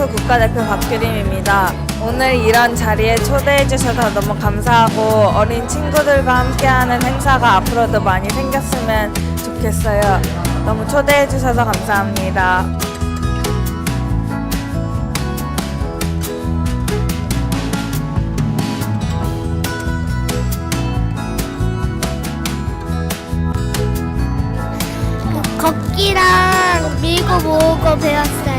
골프 국가대표 박규림입니다. 오늘 이런 자리에 초대해 주셔서 너무 감사하고 어린 친구들과 함께하는 행사가 앞으로도 많이 생겼으면 좋겠어요. 너무 초대해 주셔서 감사합니다. 걷기랑 밀고 모으고 배웠어요.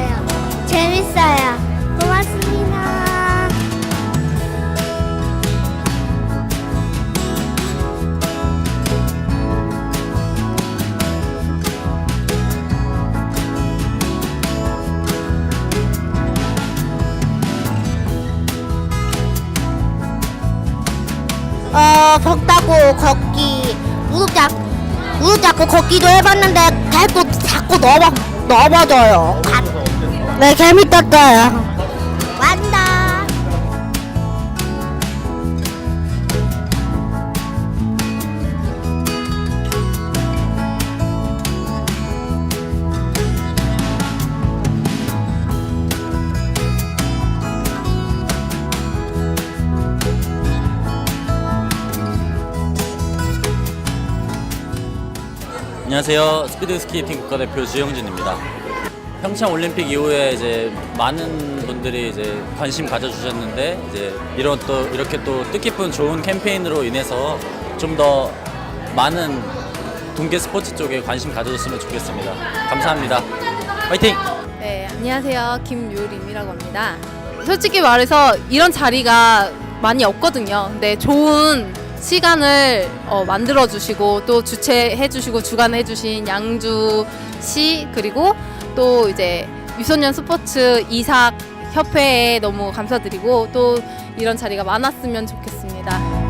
어, 걷다고 걷기, 무릎 잡, 무릎 잡고 걷기도 해봤는데 자꾸 자꾸 넘어 넘어져요. 가- 네, 재밌었어요. 완다. 안녕하세요. 스피드 스케이팅 국가대표 주영진입니다. 평창 올림픽 이후에 이제 많은 분들이 이제 관심 가져주셨는데 이제 이런 또 이렇게 또 뜻깊은 좋은 캠페인으로 인해서 좀 더 많은 동계 스포츠 쪽에 관심 가져줬으면 좋겠습니다. 감사합니다. 화이팅! 네, 안녕하세요. 김유림이라고 합니다. 솔직히 말해서 이런 자리가 많이 없거든요. 근데 좋은 시간을 어, 만들어 주시고 또 주최해 주시고 주관해 주신 양주 시 그리고 또 이제 유소년 스포츠 이삭 협회에 너무 감사드리고 또 이런 자리가 많았으면 좋겠습니다.